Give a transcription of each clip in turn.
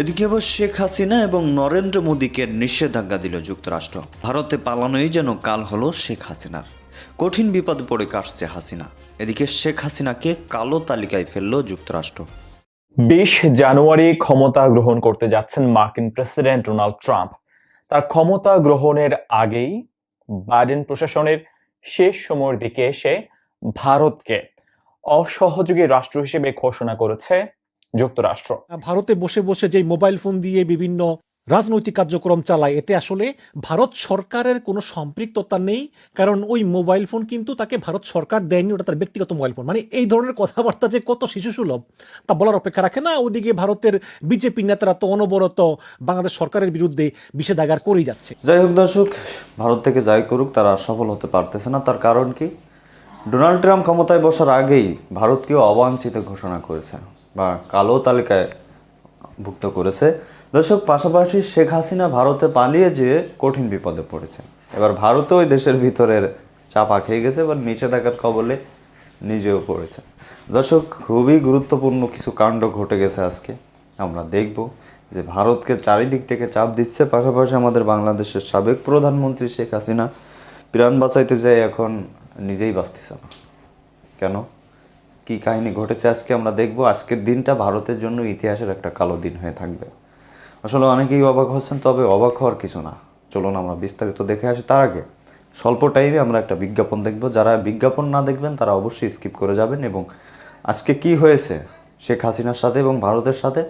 এদিকে আবার শেখ হাসিনা এবং নরেন্দ্র মোদীকে নিষেধাজ্ঞা দিল যুক্তরাষ্ট্র। ভারতে পালানোই যেন কাল হলো শেখ হাসিনার। কঠিন বিপদে পড়ে কাটছে হাসিনা। এদিকে শেখ হাসিনাকে কালো তালিকায় ফেলল যুক্তরাষ্ট্র। বিশ জানুয়ারি ক্ষমতা গ্রহণ করতে যাচ্ছেন মার্কিন প্রেসিডেন্ট ডোনাল্ড ট্রাম্প। তার ক্ষমতা গ্রহণের আগেই বাইডেন প্রশাসনের শেষ সময়ের দিকে এসে ভারতকে অসহযোগী রাষ্ট্র হিসেবে ঘোষণা করেছে যুক্তরাষ্ট্র। ভারতে বসে বসে যে মোবাইল ফোন দিয়ে বিভিন্ন রাজনৈতিক কার্যক্রম চালায় এতে আসলে ভারত সরকারের কোনো সম্পৃক্ততা নেই কারণ ওই মোবাইল ফোন কিন্তু তাকে ভারত সরকার দেয়নি ওটা তার ব্যক্তিগত মোবাইল ফোন। মানে এই ধরনের কথাবার্তা যে কত শিশু সুলভ তা বলার অপেক্ষা রাখে না ওদিকে ভারতের বিজেপি নেতারা তো অনবরত বাংলাদেশ সরকারের বিরুদ্ধে বিষেধাগার করেই যাচ্ছে। যাই হোক দর্শক ভারত থেকে যাই করুক তারা সফল হতে পারতেছে না তার কারণ কি? ডোনাল্ড ট্রাম্প ক্ষমতায় বসার আগেই ভারতকেও অবাঞ্ছিত ঘোষণা করেছে। বা কালো তালিকায় ভুক্ত করেছে। দর্শক, পাশাপাশি শেখ হাসিনা ভারতে পালিয়ে যেয়ে কঠিন বিপদে পড়েছে এবার ভারতও ওই দেশের ভিতরের চাপা খেয়ে গেছে, এবার নিচে থাকার কবলে নিজেও পড়েছে দর্শক, খুবই গুরুত্বপূর্ণ কিছু কাণ্ড ঘটে গেছে আজকে। আমরা দেখব যে ভারতকে চারিদিক থেকে চাপ দিচ্ছে, পাশাপাশি আমাদের বাংলাদেশের সাবেক প্রধানমন্ত্রী শেখ হাসিনা। প্রাণ বাঁচাইতে যায় এখন নিজেই বাঁচতেছে না কেন? কি কাহিনী ঘটেছে আজকে আমরা দেখব। আজকের দিনটা ভারতের জন্য ইতিহাসের একটা কালো দিন হয়ে থাকবে। আসলে অনেকেই অবাক হচ্ছেন, তবে অবাক হওয়ার কিছু না। চলুন আমরা বিস্তারিত দেখে আসি। তার আগে স্বল্প টাইমে আমরা একটা বিজ্ঞাপন দেখব। যারা বিজ্ঞাপন না দেখবেন, তারা অবশ্যই স্কিপ করে যাবেন এবং আজকে কি হয়েছে, শেখ হাসিনার সাথে এবং ভারতের সাথে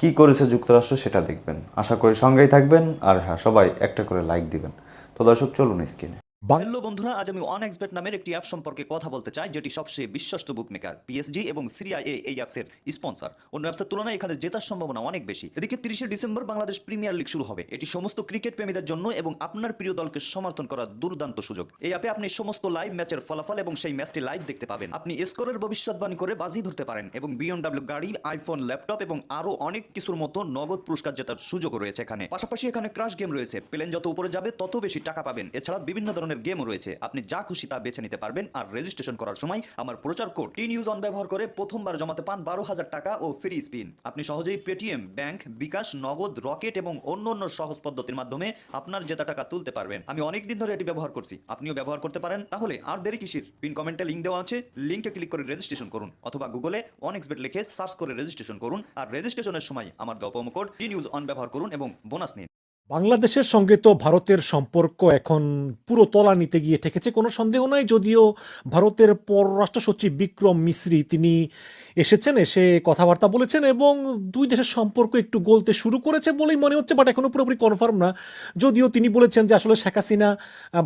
কি করেছে যুক্তরাষ্ট্র সেটা দেখবেন। আশা করি সঙ্গেই থাকবেন। আর হ্যাঁ সবাই একটা করে লাইক দিবেন। তো দর্শক, চলুন স্ক্রিনে। হ্যালো বন্ধুরা, আজ আমি ওয়ান এক্সবেট নামের একটি অ্যাপ সম্পর্কে কথা বলতে চাই, যেটি সবচেয়ে বিশ্বস্ত বুক মেকার পিএসজি এবং সিরিয়া এই অ্যাপসের স্পন্সর অন্য অ্যাপসের তুলনায় এখানে জেতার সম্ভাবনা অনেক বেশি। এদিকে তিরিশে ডিসেম্বর বাংলাদেশ প্রিমিয়ার লিগ শুরু হবে। এটি সমস্ত ক্রিকেট প্রেমীদের জন্য এবং আপনার প্রিয় দলকে সমর্থন করার দুর্দান্ত সুযোগ। এই অ্যাপে আপনি সমস্ত লাইভ ম্যাচের ফলাফল এবং সেই ম্যাচটি লাইভ দেখতে পাবেন। আপনি স্কোরের ভবিষ্যৎবাণী করে বাজি ধরতে পারেন এবং বিএমডাব্লিউ গাড়ি আইফোন ল্যাপটপ এবং আরও অনেক কিছুর মতো নগদ পুরস্কার জেতার সুযোগও রয়েছে এখানে। পাশাপাশি এখানে ক্রাশ গেম রয়েছে। প্লেন যত উপরে যাবে, তত বেশি টাকা পাবেন। এছাড়া বিভিন্ন ধরনের গেমও রয়েছে। আপনি যা খুশি তা বেছে নিতে পারবেন। আর রেজিস্ট্রেশন করার সময় আমার প্রচার কোড টি নিউজ অন ব্যবহার করে প্রথমবার জমাতে পান বারো হাজার টাকা ও ফ্রি স্পিন। আপনি সহজেই পেটিএম, ব্যাংক, বিকাশ, নগদ, রকেট এবং অন্য অন্য সহজ পদ্ধতির মাধ্যমে আপনার জেতা টাকা তুলতে পারবেন। আমি অনেক দিন ধরে এটি ব্যবহার করছি। আপনিও ব্যবহার করতে পারেন। তাহলে আর দেরি কিসির? পিন কমেন্টে লিঙ্ক দেওয়া আছে। লিঙ্কে ক্লিক করে রেজিস্ট্রেশন করুন অথবা গুগলে অনেক্সবেট লিখে সার্চ করে রেজিস্ট্রেশন করুন। আর রেজিস্ট্রেশনের সময় আমার দেওয়া কোড টি নিউজ অন ব্যবহার করুন এবং বোনাস নিন। বাংলাদেশের সঙ্গে তো ভারতের সম্পর্ক এখন পুরো তলা নিতে গিয়ে ঠেকেছে, কোনো সন্দেহ নাই? যদিও ভারতের পররাষ্ট্র সচিব বিক্রম মিশ্রি তিনি এসেছেন, এসে কথাবার্তা বলেছেন এবং দুই দেশের সম্পর্ক একটু গলতে শুরু করেছে বলেই মনে হচ্ছে, বাট এখনও পুরোপুরি কনফার্ম না। যদিও তিনি বলেছেন যে আসলে শেখ হাসিনা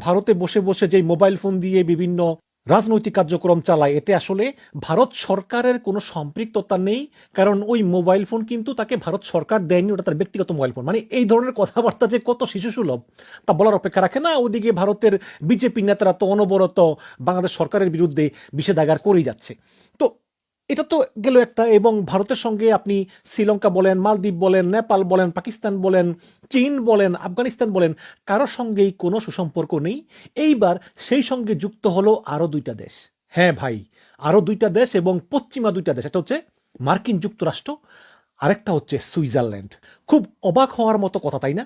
ভারতে বসে বসে যেই মোবাইল ফোন দিয়ে বিভিন্ন রাজনৈতিক কার্যক্রম চালায়। এতে আসলে ভারত সরকারের কোনো সম্পৃক্ততা নেই, কারণ ওই মোবাইল ফোন কিন্তু তাকে ভারত সরকার দেয়নি, ওটা তার ব্যক্তিগত মোবাইল ফোন। মানে এই ধরনের কথাবার্তা যে কত শিশু সুলভ তা বলার অপেক্ষা রাখে না। ওদিকে ভারতের বিজেপি নেতারা তো অনবরত বাংলাদেশ সরকারের বিরুদ্ধে বিষেধাগার করেই যাচ্ছে। তো এটা তো গেল একটা, এবং ভারতের সঙ্গে আপনি শ্রীলঙ্কা বলেন, মালদ্বীপ বলেন, নেপাল বলেন, পাকিস্তান বলেন, চীন বলেন, আফগানিস্তান বলেন কারোর সঙ্গেই কোনো সুসম্পর্ক নেই। এইবার সেই সঙ্গে যুক্ত হলো আরও দুইটা দেশ। হ্যাঁ ভাই আরও দুইটা দেশ এবং পশ্চিমা দুইটা দেশ। এটা হচ্ছে মার্কিন যুক্তরাষ্ট্র, আরেকটা হচ্ছে সুইজারল্যান্ড। খুব অবাক হওয়ার মতো কথা, তাই না?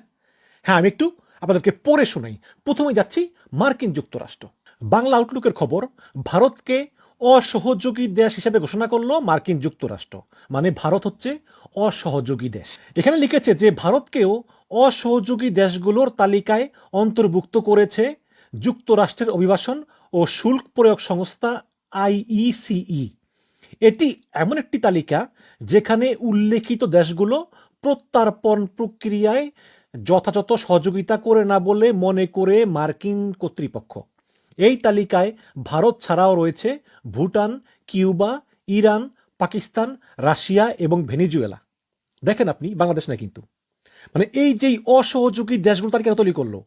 হ্যাঁ আমি একটু আপনাদেরকে পড়ে শোনাই। প্রথমে যাচ্ছি মার্কিন যুক্তরাষ্ট্র। বাংলা আউটলুকের খবর, ভারতকে অসহযোগী দেশ হিসেবে ঘোষণা করল মার্কিন যুক্তরাষ্ট্র মানে ভারত হচ্ছে অসহযোগী দেশ। এখানে লিখেছে যে ভারতকেও অসহযোগী দেশগুলোর তালিকায় অন্তর্ভুক্ত করেছে যুক্তরাষ্ট্রের অভিবাসন ও শুল্ক প্রয়োগ সংস্থা আইইসিই। এটি এমন একটি তালিকা যেখানে উল্লেখিত দেশগুলো প্রত্যার্পণ প্রক্রিয়ায় যথাযথ সহযোগিতা করে না বলে মনে করে মার্কিন কর্তৃপক্ষ। এই তালিকায় ভারত ছাড়াও রয়েছে Bhutan, Cuba, Iran, Pakistan, Russia এবং ভেনিজুয়েলা। দেখেন আপনি, বাংলাদেশ না কিন্তু। মানে এই যেই অসহযোগী দেশগুলো তালিকা তৈরি করল,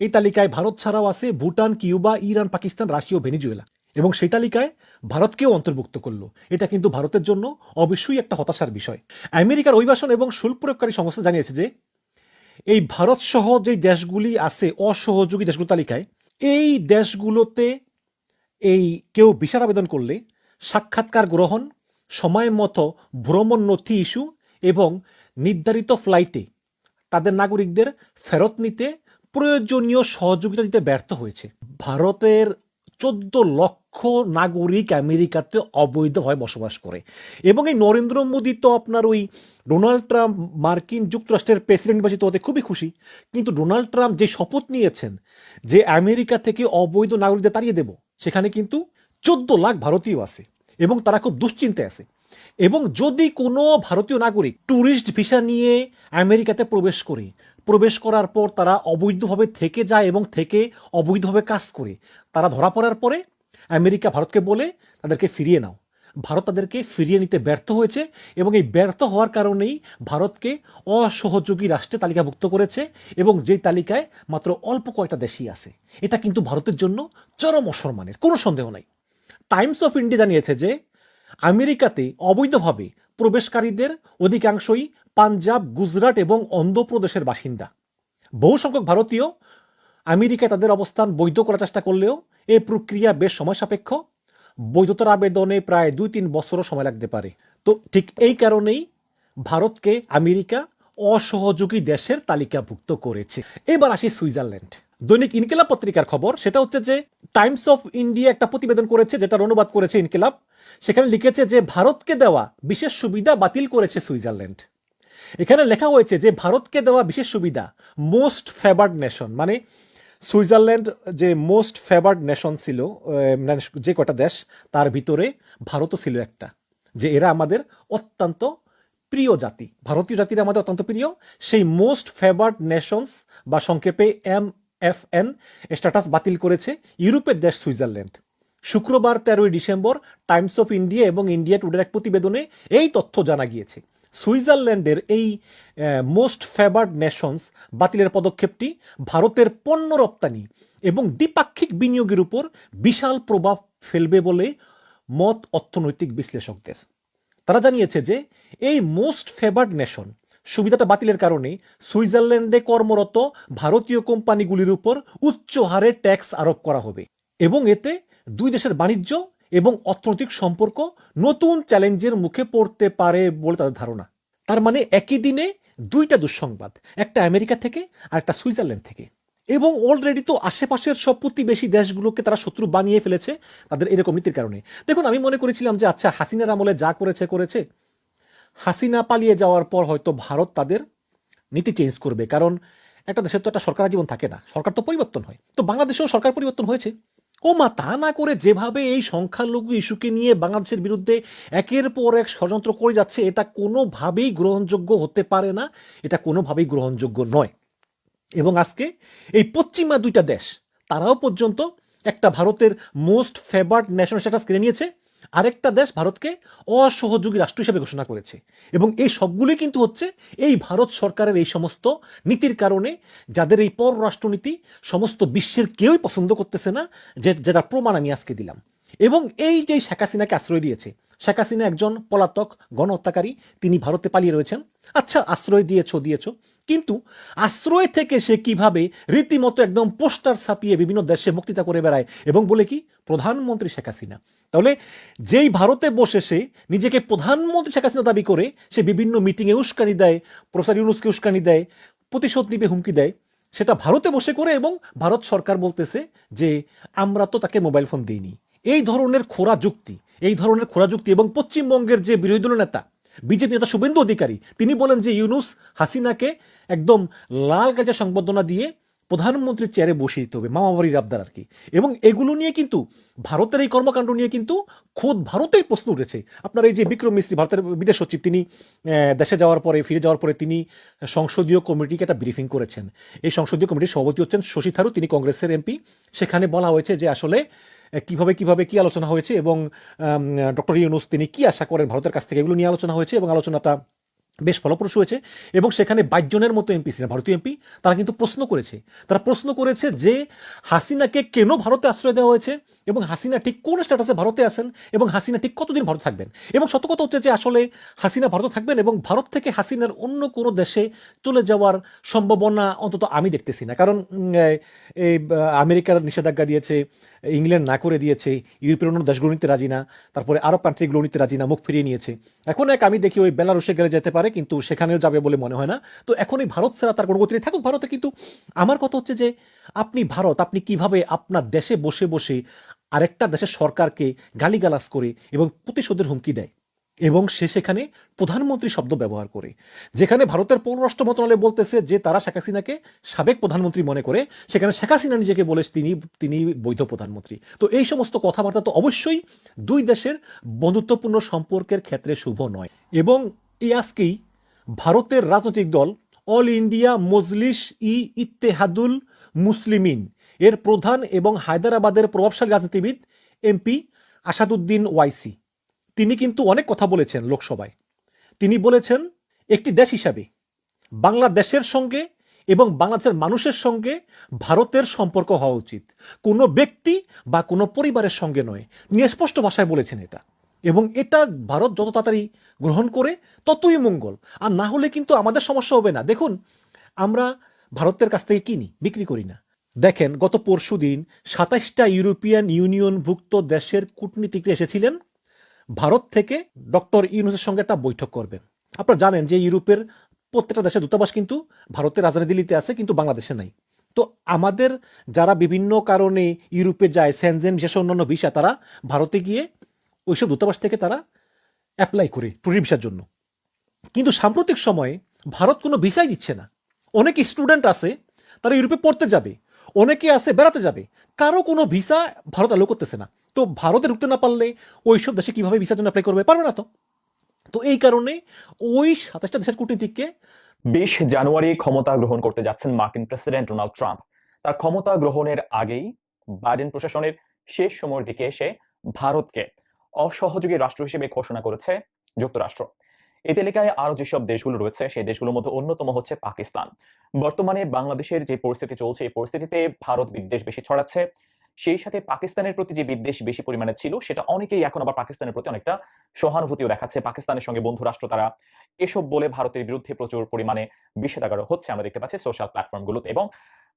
এই তালিকায় ভারত ছাড়াও আছে Bhutan, Cuba, Iran, Pakistan, Russia ও ভেনিজুয়েলা। এবং সেই তালিকায় ভারতকেও অন্তর্ভুক্ত করল। এটা কিন্তু ভারতের জন্য অবশ্যই একটা হতাশার বিষয়। আমেরিকার অভিবাসন এবং শুল্ক প্রয়োগকারী সংস্থা জানিয়েছে যে, এই ভারত সহ যে দেশগুলি আছে অসহযোগী দেশগুলো তালিকায় এই দেশগুলোতে এই কেউ বিচার আবেদন করলে, সাক্ষাৎকার গ্রহণ সময় মতো ভ্রমণ নথি ইস্যু এবং নির্ধারিত ফ্লাইটে তাদের নাগরিকদের ফেরত নিতে প্রয়োজনীয় সহযোগিতা দিতে ব্যর্থ হয়েছে। ভারতের চোদ্দ লক্ষ নাগরিক আমেরিকাতে অবৈধভাবে বসবাস করে। এবং এই নরেন্দ্র মোদী তো আপনার ওই ডোনাল্ড ট্রাম্প, মার্কিন যুক্তরাষ্ট্রের প্রেসিডেন্ট নির্বাচিত হতে খুবই খুশি। কিন্তু ডোনাল্ড ট্রাম্প যে শপথ নিয়েছেন যে আমেরিকা থেকে অবৈধ নাগরিকদের তাড়িয়ে দেব, সেখানে কিন্তু চোদ্দ লাখ ভারতীয় আছে এবং তারা খুব দুশ্চিন্তায় আছে। এবং যদি কোনো ভারতীয় নাগরিক ট্যুরিস্ট ভিসা নিয়ে আমেরিকাতে প্রবেশ করে, প্রবেশ করার পর তারা অবৈধভাবে থেকে যায় এবং থেকে অবৈধভাবে কাজ করে, তারা ধরা পড়ার পরে আমেরিকা ভারতকে বলে তাদেরকে ফিরিয়ে নাও। ভারত তাদেরকে ফিরিয়ে নিতে ব্যর্থ হয়েছে এবং এই ব্যর্থ হওয়ার কারণেই ভারতকে অসহযোগী রাষ্ট্রে তালিকাভুক্ত করেছে এবং যেই তালিকায় মাত্র অল্প কয়টা দেশই আছে। এটা কিন্তু ভারতের জন্য চরম অসম্মানের, কোনো সন্দেহ নাই। টাইমস অফ ইন্ডিয়া জানিয়েছে যে, আমেরিকাতে অবৈধভাবে প্রবেশকারীদের অধিকাংশই পাঞ্জাব, গুজরাট এবং অন্ধ্রপ্রদেশের বাসিন্দা। বহু সংখ্যক ভারতীয় আমেরিকায় তাদের অবস্থান বৈধ করার চেষ্টা করলেও এই প্রক্রিয়া বেশ সময় সাপেক্ষ বৈধতার আবেদনে প্রায় দুই তিন বছরও সময় লাগতে পারে। তো ঠিক এই কারণেই ভারতকে আমেরিকা অসহযোগী দেশের তালিকাভুক্ত করেছে। এবার আসি সুইজারল্যান্ড। দৈনিক ইনকিলাব পত্রিকার খবর, সেটা হচ্ছে যে টাইমস অফ ইন্ডিয়া একটা প্রতিবেদন করেছে যেটা অনুবাদ করেছে ইনকিলাব। সেখানে লিখেছে যে ভারতকে দেওয়া বিশেষ সুবিধা বাতিল করেছে সুইজারল্যান্ড। এখানে লেখা হয়েছে যে ভারতকে দেওয়া বিশেষ সুবিধা মোস্ট ফেভার্ড নেশন মানে সুইজারল্যান্ড যে মোস্ট ফেভার্ড নেশন ছিল মানে যে কটা দেশ, তার ভিতরে ভারতও ছিল একটা, যে এরা আমাদের অত্যন্ত প্রিয় জাতি। ভারতীয় জাতির আমাদের অত্যন্ত প্রিয়। সেই মোস্ট ফেভার্ড নেশনস বা সংক্ষেপে এম এফ এন স্ট্যাটাস বাতিল করেছে ইউরোপের দেশ সুইজারল্যান্ড। শুক্রবার তেরোই ডিসেম্বর টাইমস অফ ইন্ডিয়া এবং ইন্ডিয়া টুডের এক প্রতিবেদনে এই তথ্য জানা গিয়েছে। সুইজারল্যান্ডের এই মোস্ট ফেভার্ড নেশনস বাতিলের পদক্ষেপটি ভারতের পণ্য রপ্তানি এবং দ্বিপাক্ষিক বিনিয়োগের উপর বিশাল প্রভাব ফেলবে বলে মত অর্থনৈতিক বিশ্লেষকদের। তারা জানিয়েছে যে এই মোস্ট ফেভার্ড নেশন সুবিধাটা বাতিলের কারণে সুইজারল্যান্ডে কর্মরত ভারতীয় কোম্পানিগুলির উপর উচ্চ হারে ট্যাক্স আরোপ করা হবে এবং এতে দুই দেশের বাণিজ্য এবং অর্থনৈতিক সম্পর্ক নতুন চ্যালেঞ্জের মুখে পড়তে পারে বলে তাদের ধারণা। তার মানে একই দিনে দুইটা দুঃসংবাদ, একটা আমেরিকা থেকে আর একটা সুইজারল্যান্ড থেকে। এবং অলরেডি তো আশেপাশের সব প্রতিবেশী দেশগুলোকে তারা শত্রু বানিয়ে ফেলেছে তাদের এরকম নীতির কারণে। দেখুন, আমি মনে করেছিলাম যে আচ্ছা হাসিনার আমলে যা করেছে করেছে। হাসিনা পালিয়ে যাওয়ার পর হয়তো ভারত তাদের নীতি চেঞ্জ করবে, কারণ একটা দেশের তো একটা সরকার জীবন থাকে না। সরকার তো পরিবর্তন হয়। তো বাংলাদেশেও সরকার পরিবর্তন হয়েছে। ও মা, তা না করে যেভাবে এই সংখ্যালঘু ইস্যুকে নিয়ে বাংলাদেশের বিরুদ্ধে একের পর এক ষড়যন্ত্র করে যাচ্ছে, এটা কোনোভাবেই গ্রহণযোগ্য হতে পারে না, এটা কোনোভাবেই গ্রহণযোগ্য নয়। এবং আজকে এই পশ্চিমা দুইটা দেশ, তারাও পর্যন্ত একটা ভারতের মোস্ট ফেভার্ড ন্যাশনাল স্ট্যাটাস কিনে নিয়েছে। আরেকটা দেশ ভারতকে অসহযোগী রাষ্ট্র হিসেবে ঘোষণা করেছে। এবং এই সবগুলোই কিন্তু হচ্ছে এই ভারত সরকারের এই সমস্ত নীতির কারণে যাদের এই পররাষ্ট্রনীতি সমস্ত বিশ্বের কেউই পছন্দ করতেছে না, যে যেটা প্রমাণ আমি আজকে দিলাম। এবং এই যে শেখ হাসিনাকে আশ্রয় দিয়েছে, শেখ হাসিনা একজন পলাতক গণহত্যাকারী, তিনি ভারতে পালিয়ে রয়েছেন। আচ্ছা আশ্রয় দিয়েছ দিয়েছ। কিন্তু আশ্রয় থেকে সে কীভাবে রীতিমতো একদম পোস্টার ছাপিয়ে বিভিন্ন দেশে বক্তৃতা করে বেড়ায় এবং বলে কি, প্রধানমন্ত্রী শেখ হাসিনা। তাহলে যেই ভারতে বসে সে নিজেকে প্রধানমন্ত্রী শেখ হাসিনা দাবি করে, সে বিভিন্ন মিটিংয়ে উস্কানি দেয় প্রসার ইউনুসকে উস্কানি দেয়, প্রতিশোধ নিবে হুমকি দেয়, সেটা ভারতে বসে করে এবং ভারত সরকার বলতেছে যে, আমরা তো তাকে মোবাইল ফোন দিইনি। এই ধরনের খোরা যুক্তি এই ধরনের খোরা যুক্তি এবং পশ্চিমবঙ্গের যে বিরোধী দল নেতা বিজেপি নেতা শুভেন্দু অধিকারী, তিনি বলেন যে ইউনুস হাসিনাকে একদম লাল গাজা সংবর্ধনা দিয়ে প্রধানমন্ত্রীর চেয়ারে বসিয়ে দিতে হবে, মামাবাড়ির আবদার আর কি। এবং এগুলো নিয়ে কিন্তু, ভারতের এই কর্মকাণ্ড নিয়ে কিন্তু খোদ ভারতেই প্রশ্ন উঠেছে। আপনার এই যে বিক্রম মিস্ত্রি, ভারতের বিদেশ সচিব, তিনি দেশে যাওয়ার পরে, ফিরে যাওয়ার পরে তিনি সংসদীয় কমিটিকে একটা ব্রিফিং করেছেন। এই সংসদীয় কমিটির সভাপতি হচ্ছেন শশী থারু তিনি কংগ্রেসের এমপি। সেখানে বলা হয়েছে যে আসলে কীভাবে কীভাবে কি আলোচনা হয়েছে এবং ডক্টর ইউনুস তিনি কি আশা করেন ভারতের কাছ থেকে এগুলো নিয়ে আলোচনা হয়েছে এবং আলোচনাটা বেশ ফলপ্রসূ হয়েছে এবং সেখানে বাইশ জনের মতো এমপি ছিলেন, ভারতীয় এমপি, তারা কিন্তু প্রশ্ন করেছে। তারা প্রশ্ন করেছে যে হাসিনাকে কেন ভারতে আশ্রয় দেওয়া হয়েছে? এবং হাসিনা ঠিক কোন স্ট্যাটাসে ভারতে আছেন এবং হাসিনা ঠিক কতদিন ভারতে থাকবেন? এবং কথা হচ্ছে যে আসলে হাসিনা ভারতে থাকবেন এবং ভারত থেকে হাসিনার অন্য কোনো দেশে চলে যাওয়ার সম্ভাবনা অন্তত আমি দেখতেছি না। কারণ এই আমেরিকার নিষেধাজ্ঞা দিয়েছে, ইংল্যান্ড না করে দিয়েছে, ইউরোপের অন্য দেশগুলো নিতে রাজি না, তারপরে আরব কান্ট্রিগুলো নিতে রাজি না, মুখ ফিরিয়ে নিয়েছে। এখন এক আমি দেখি ওই বেলারুশে গেলে যেতে পারে, কিন্তু সেখানেও যাবে বলে মনে হয় না। তো এখন এই ভারত ছাড়া তার কোনো গতি থাকুক ভারতে, কিন্তু আমার কথা হচ্ছে যে আপনি ভারত, আপনি কীভাবে আপনার দেশে বসে বসে আরেকটা দেশের সরকারকে গালিগালাজ করে এবং প্রতিশোধের হুমকি দেয় এবং সে সেখানে প্রধানমন্ত্রী শব্দ ব্যবহার করে, যেখানে ভারতের পররাষ্ট্র মন্ত্রণালয় বলতেছে যে তারা শেখ হাসিনাকে সাবেক প্রধানমন্ত্রী মনে করে, সেখানে শেখ হাসিনা নিজেকে বলে তিনি তিনি বৈধ প্রধানমন্ত্রী। তো এই সমস্ত কথাবার্তা তো অবশ্যই দুই দেশের বন্ধুত্বপূর্ণ সম্পর্কের ক্ষেত্রে শুভ নয় এবং এই আজকেই ভারতের রাজনৈতিক দল অল ইন্ডিয়া মজলিস ই ইত্তেহাদুল মুসলিমিন। এর প্রধান এবং হায়দ্রাবাদের প্রভাবশালী রাজনীতিবিদ এমপি আসাদুদ্দিন ওয়াইসি। তিনি কিন্তু অনেক কথা বলেছেন লোকসভায়। তিনি বলেছেন, একটি দেশ হিসাবে বাংলাদেশের সঙ্গে এবং বাংলাদেশের মানুষের সঙ্গে ভারতের সম্পর্ক হওয়া উচিত। কোনো ব্যক্তি বা কোনো পরিবারের সঙ্গে নয়। তিনি স্পষ্ট ভাষায় বলেছেন এটা। এবং এটা ভারত যত তাড়াতাড়ি গ্রহণ করে ততই মঙ্গল। আর না হলে কিন্তু আমাদের সমস্যা হবে না। দেখুন, আমরা ভারতের কাছ থেকে কিনি, বিক্রি করি না। দেখেন, গত পরশু দিন সাতাশটা ইউরোপিয়ান ইউনিয়নভুক্ত দেশের কূটনীতিকরা এসেছিলেন। ভারত থেকে ডক্টর ইউনুসের সঙ্গে একটা বৈঠক করবেন। আপনারা জানেন যে ইউরোপের প্রত্যেকটা দেশের দূতাবাস কিন্তু ভারতের রাজধানী দিল্লিতে আছে, কিন্তু বাংলাদেশে নাই। তো আমাদের যারা বিভিন্ন কারণে ইউরোপে যায়, সেনজেন, বিশেষ অন্যান্য ভিসা, তারা ভারতে গিয়ে ওইসব দূতাবাস থেকে তারা অ্যাপ্লাই করে, ট্যুরিস্ট ভিসার জন্য। কিন্তু সাম্প্রতিক সময়ে ভারত কোনো ভিসাই দিচ্ছে না। অনেক স্টুডেন্ট আছে, তারা ইউরোপে পড়তে যাবে, অনেকে আছে বেড়াতে যাবে। কারও কোনো ভিসা ভারত আলো করতেছে না। তো ভারতে ঢুকতে না পারলে ওইসব দেশে কীভাবে ভিসার জন্য অ্যাপ্লাই করবে পারবে না তো? তো এই কারণে ওই সাতাশটা দেশের কূটনীতিককে বিশ জানুয়ারি ক্ষমতা গ্রহণ করতে যাচ্ছেন মার্কিন প্রেসিডেন্ট ডোনাল্ড ট্রাম্প। তার ক্ষমতা গ্রহণের আগেই বাইডেন প্রশাসনের শেষ সময়ের দিকে এসে ভারতকে অসহযোগী রাষ্ট্র হিসেবে ঘোষণা করেছে যুক্তরাষ্ট্র। এই তালিকায় আরও যেসব দেশগুলো রয়েছে, সেই দেশগুলোর মধ্যে অন্যতম হচ্ছে পাকিস্তান। বর্তমানে বাংলাদেশের যে পরিস্থিতি চলছে, এই পরিস্থিতিতে ভারত বিদ্বেষ বেশি ছড়াচ্ছে। সেই সাথে পাকিস্তানের প্রতি যে বিদ্বেষ বেশি পরিমাণে ছিল, সেটা অনেকেই এখন আবার পাকিস্তানের প্রতি অনেকটা সহানুভূতিও দেখাচ্ছে। পাকিস্তানের সঙ্গে বন্ধু রাষ্ট্র তারা এসব বলে ভারতের বিরুদ্ধে প্রচুর পরিমাণে নিষেধাজ্ঞা হচ্ছে, আমরা দেখতে পাচ্ছি সোশ্যাল প্ল্যাটফর্মগুলোতে এবং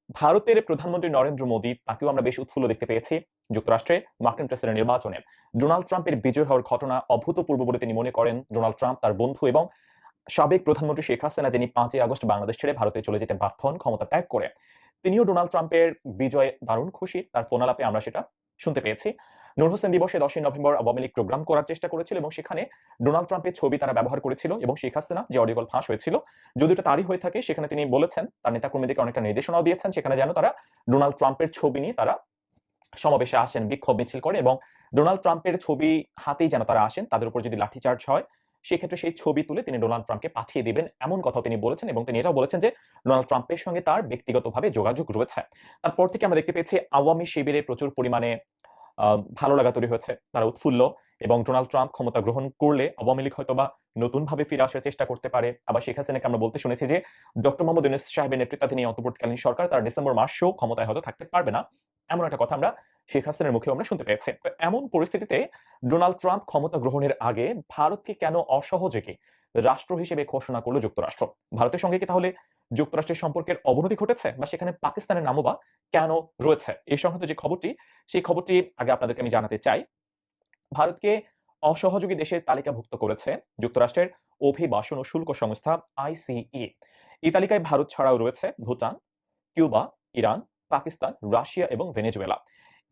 ভারতের প্রধানমন্ত্রী নরেন্দ্র মোদী, তাকেও আমরা বেশ উৎফুল্ল দেখতে পেয়েছি যুক্তরাষ্ট্রে মার্কিন প্রেসিডেন্ট নির্বাচনে। ডোনাল্ড ট্রাম্পের বিজয় হওয়ার ঘটনা অভূতপূর্ব বলে তিনি মনে করেন। ডোনাল্ড ট্রাম্প তার বন্ধু এবং সাবেক প্রধানমন্ত্রী শেখ হাসিনা, যিনি পাঁচই আগস্ট বাংলাদেশ ছেড়ে ভারতে চলে যেতে বাধ্য হন, ক্ষমতা ত্যাগ করে। তিনিও ডোনাল্ড ট্রাম্পের বিজয়ে দারুণ খুশি। তার ফোনালাপে আমরা সেটা শুনতে পেয়েছি। নূর হোসেন দিবসে দশই নভেম্বর আওয়ামী লীগ প্রোগ্রাম করার চেষ্টা করেছিল এবং সেখানে ডোনাল্ড ট্রাম্পের ছবি তারা ব্যবহার করেছিল এবং শেখ হাসিনা যে অডিও কল ফাঁস হয়েছিল যদি এটা তারই হয়ে থাকে, সেখানে তিনি বলেছেন, তার নেতাকর্মীদেরকে অনেকটা নির্দেশনাও দিয়েছেন, সেখানে যেন তারা ডোনাল্ড ট্রাম্পের ছবি নিয়ে তারা সমাবেশে আসেন, বিক্ষোভ মিছিল করে এবং ডোনাল্ড ট্রাম্পের ছবি হাতেই যেন তারা আসেন, তাদের উপর যদি লাঠিচার্জ হয়, সেক্ষেত্রে সেই ছবি তুলে তিনি ডোনাল্ড ট্রাম্পকে পাঠিয়ে দিবেন এমন কথা তিনি বলেছেন এবং তিনি এটাও বলেছেন যে ডোনাল্ড ট্রাম্পের সঙ্গে তার ব্যক্তিগতভাবে যোগাযোগ রয়েছে। তারপর থেকে আমরা দেখতে পেয়েছি আওয়ামী শিবিরে প্রচুর পরিমাণে ভালো লাগা তৈরি হয়েছে, তারা উৎফুল্ল এবং ডোনাল্ড ট্রাম্প ক্ষমতা গ্রহণ করলে আওয়ামী লীগ হয়তো বা নতুন ভাবে ফিরে আসার চেষ্টা করতে পারে। আবার শেখ হাসিনাকে আমরা বলতে শুনেছি যে, ডক্টর মোহাম্মদ ইউনুস সাহেবের নেতৃত্বাধীন এই অন্তর্বর্তীকালীন সরকার তার ডিসেম্বর মাসেও ক্ষমতায় হয়তো থাকতে পারবে না। এমন একটা কথা আমরা শেখ হাসিনার মুখে আমরা শুনতে পেয়েছি। তো এমন পরিস্থিতিতে ডোনাল্ড ট্রাম্প ক্ষমতা গ্রহণের আগে ভারতকে কেন অসহযোগে রাষ্ট্র হিসেবে ঘোষণা করল যুক্তরাষ্ট্র? ভারতের সঙ্গে কি তাহলে যুক্তরাষ্ট্রের সম্পর্কের অবনতি ঘটেছে বা সেখানে পাকিস্তানের নামও বা কেন রয়েছে? এই সংক্রান্ত যে খবরটি, সেই খবরটি আগে আপনাদেরকে আমি জানাতে চাই। ভারতকে অসহযোগী দেশের তালিকাভুক্ত করেছে যুক্তরাষ্ট্রের অভিবাসন ও শুল্ক সংস্থা আইসিই। এই তালিকায় ভারত ছাড়াও রয়েছে Bhutan, Cuba, Iran, Pakistan, Russia এবং ভেনেজুয়েলা।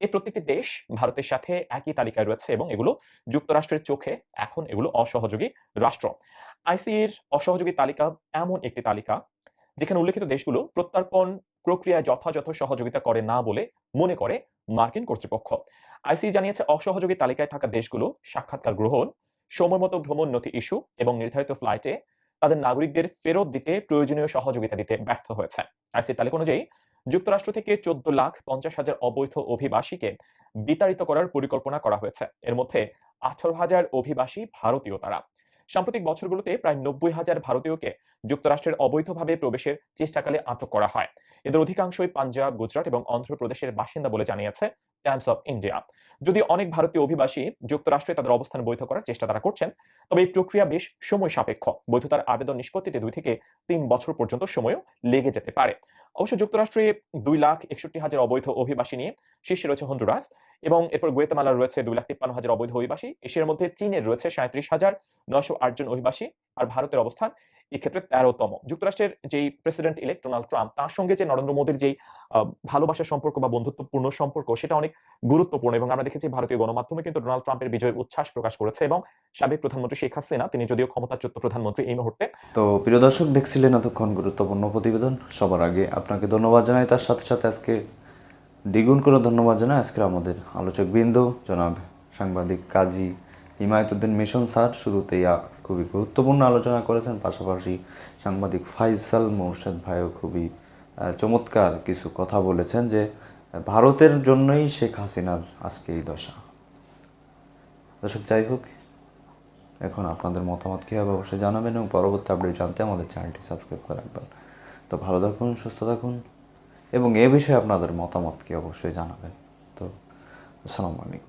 এই প্রত্যেকটি দেশ ভারতের সাথে একই তালিকায় রয়েছে এবং এগুলো যুক্তরাষ্ট্রের চোখে এখন এগুলো অসহযোগী রাষ্ট্র। আইসিএর অসহযোগী তালিকা এমন একটি তালিকা যেখানে উল্লেখিত দেশগুলো প্রত্যর্পণ প্রক্রিয়ায় যথাযথ সহযোগিতা করে না বলে মনে করে মার্কিন কর্তৃপক্ষ। আইসি জানিয়েছে অসহযোগী তালিকায় থাকা দেশগুলো সাক্ষাৎকার গ্রহণ, সময়মতো ভ্রমণ নথি ইস্যু এবং নির্ধারিত ফ্লাইটে তাদের নাগরিকদের ফেরত দিতে প্রয়োজনীয় সহযোগিতা দিতে ব্যর্থ হয়েছে। আইসির তালিকা অনুযায়ী, যুক্তরাষ্ট্র থেকে চোদ্দ লাখ পঞ্চাশ হাজার অবৈধ অভিবাসীকে বিতাড়িত করার পরিকল্পনা করা হয়েছে। এর মধ্যে আঠারো হাজার অভিবাসী ভারতীয় তারা। সাম্প্রতিক বছরগুলোতে প্রায় নব্বই হাজার ভারতীয়কে যুক্তরাষ্ট্রের অবৈধভাবে প্রবেশের চেষ্টাকালে আটক করা হয়। এদের অধিকাংশই পাঞ্জাব, গুজরাট এবং অন্ধ্রপ্রদেশের বাসিন্দা বলে জানিয়েছে টাইমস অফ ইন্ডিয়া। যদি অনেক ভারতীয় অভিবাসী যুক্তরাষ্ট্রে তাদের অবস্থান বৈধ করার চেষ্টা তারা করছেন, তবে এই প্রক্রিয়া বেশ সময় সাপেক্ষ। বৈধতার আবেদন নিষ্পত্তিতে দুই থেকে তিন বছর পর্যন্ত সময়ও লেগে যেতে পারে। অবশ্য যুক্তরাষ্ট্রে দুই লাখ একষট্টি হাজার অবৈধ অভিবাসী নিয়ে শীর্ষে রয়েছে হন্ডুরাস। এবং এরপর গুয়েতামালার রয়েছে দুই লাখ তিপ্পান্ন হাজার অবৈধ অভিবাসী। এশিয়ার মধ্যে চীনের রয়েছে সাঁত্রিশ হাজার নয়শো আট জন অভিবাসী আর ভারতের অবস্থান এক্ষেত্রে তেরোতম। যুক্তরাষ্ট্রের যেই প্রেসিডেন্ট ইলেক্ট ডোনাল্ড ট্রাম্প, তার সঙ্গে যে নরেন্দ্র মোদীর যেই ভালোবাসার সম্পর্ক বা বন্ধুত্বপূর্ণ সম্পর্ক, সেটা অনেক গুরুত্বপূর্ণ এবং আমরা দেখেছি ভারতীয় গণমাধ্যমে কিন্তু ডোনাল্ড ট্রাম্পের বিজয়ের উচ্ছ্বাস প্রকাশ করেছে এবং সাবেক প্রধানমন্ত্রী শেখ হাসিনা, তিনি যদিও ক্ষমতাচ্যুত প্রধানমন্ত্রী এই মুহূর্তে। তো প্রিয় দর্শক, দেখছিলেন এতক্ষণ গুরুত্বপূর্ণ প্রতিবেদন। সবার আগে আপনাকে ধন্যবাদ জানাই। তার সাথে সাথে আজকে দ্বিগুণ করে ধন্যবাদ জানাই আজকে আমাদের আলোচক বিন্দু জনাব সাংবাদিক কাজী হিমায়তুদ্দিন মিশন স্যার। শুরুতেই খুবই গুরুত্বপূর্ণ আলোচনা করেছেন, পাশাপাশি সাংবাদিক ফাইসাল মোর্শেদ ভাইও খুবই চমৎকার কিছু কথা বলেছেন যে ভারতের জন্যই শেখ হাসিনার আজকে এই দশা। দর্শক, যাই হোক, এখন আপনাদের মতামত কী হবে অবশ্যই জানাবেন এবং পরবর্তী আপডেট জানতে আমাদের চ্যানেলটি সাবস্ক্রাইব করে রাখবেন। তো ভালো থাকুন, সুস্থ থাকুন। এবং এ বিষয়ে আপনাদের মতামত কি অবশ্যই জানাবেন। তো আসসালামু আলাইকুম।